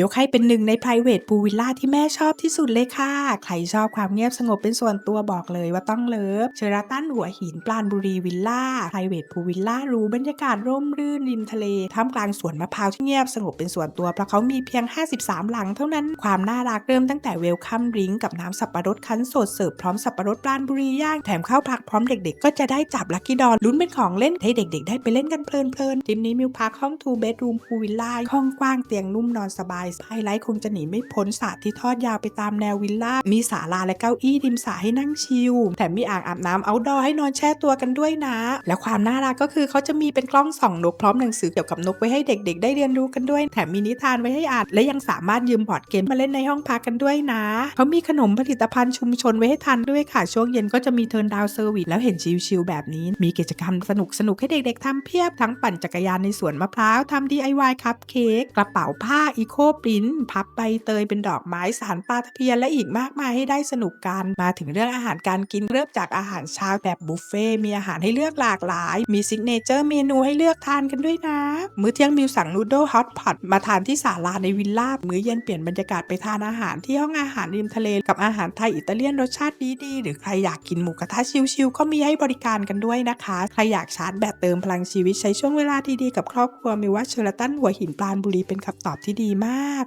ยกให้เป็นหนึ่งใน private pool villa ที่แม่ชอบที่สุดเลยค่ะ ใครชอบความเงียบสงบเป็นส่วนตัวบอกเลยว่าต้องเลิฟเชอราตันหัวหินปราณบุรีวิลล่า private pool villa รูบรรยากาศร่มรื่นริมทะเล ท่ามกลางสวนมะพร้าวที่เงียบสงบเป็นส่วนตัวเพราะเขามีเพียง 53 หลังเท่านั้น ความน่ารักเริ่มตั้งแต่เวลคัมดริงกับน้ำสับปะรดคั้นสดเสิร์ฟพร้อมสับปะรดปราณบุรีย่างแถมข้าพักพร้อมเด็กๆ ก็จะได้จับลัคกี้ดอลุ้นเป็นของเล่นให้เด็ก ๆ ได้ไปเล่นกันเพลินๆทีมนี้มิวพาร์คห้องทูเบดรูมพูวิลล่าห้องกว้างเตียงนุ่มนอนสบายไฮไลท์คงจะหนีไม่พ้นสระที่ทอดยาวไปตามแนววิลล่า มีศาลาและเก้าอี้ริมสระให้นั่งชิล แถมมีอ่างอาบน้ำเอาดอให้นอนแช่ตัวกันด้วยนะ และความน่ารักก็คือเขาจะมีเป็นกล้องส่องนกพร้อมหนังสือเกี่ยวกับนกไว้ให้เด็กๆ ได้เรียนรู้กันด้วย แถมมีนิทานไว้ให้อ่านและยังสามารถยืมบอร์ดเกมมาเล่นในห้องพักกันด้วยนะเขามีขนมผลิตภัณฑ์ชุมชนไว้ให้ทานด้วยค่ะช่วงเย็นก็จะมีเทิร์นดาวเซอร์วิสแล้วเห็นชิลๆแบบนี้ มีกิจกรรมสนุกๆให้เด็กๆทำเพียบทั้งปั่นจักรยานในสวนมะพร้าวทำ DIY คัพเค้กกระเป๋าผ้าอีโคปรินพับใบเตยเป็นดอกไม้สารปลาตะเพียนและอีกมากมายให้ได้สนุกกัน มาถึงเรื่องอาหารการกินเริ่มจากอาหารเช้าแบบบุฟเฟ่มีอาหารให้เลือกหลากหลาย มีซิกเนเจอร์เมนูให้เลือกทานกันด้วยนะ มื้อเที่ยงมิวสั่งนูโดฮอตพอตมาทานที่ศาลาในวิลล่า มื้อเย็นเปลี่ยนบรรยากาศไปทานอาหารที่ห้องอาหารริมทะเล กับอาหารไทยอิตาเลียนรสชาติดีๆ หรือใครอยากกินหมูกระทะชิลๆก็มีให้บริการกันด้วยนะคะ ใครอยากชาร์จแบตเติมพลังชีวิตใช้ช่วงเวลาดีๆกับครอบครัวมิวว่าเชอร์ตันหัวหินปราณบุรีเป็นคำตอบที่ดีมากาก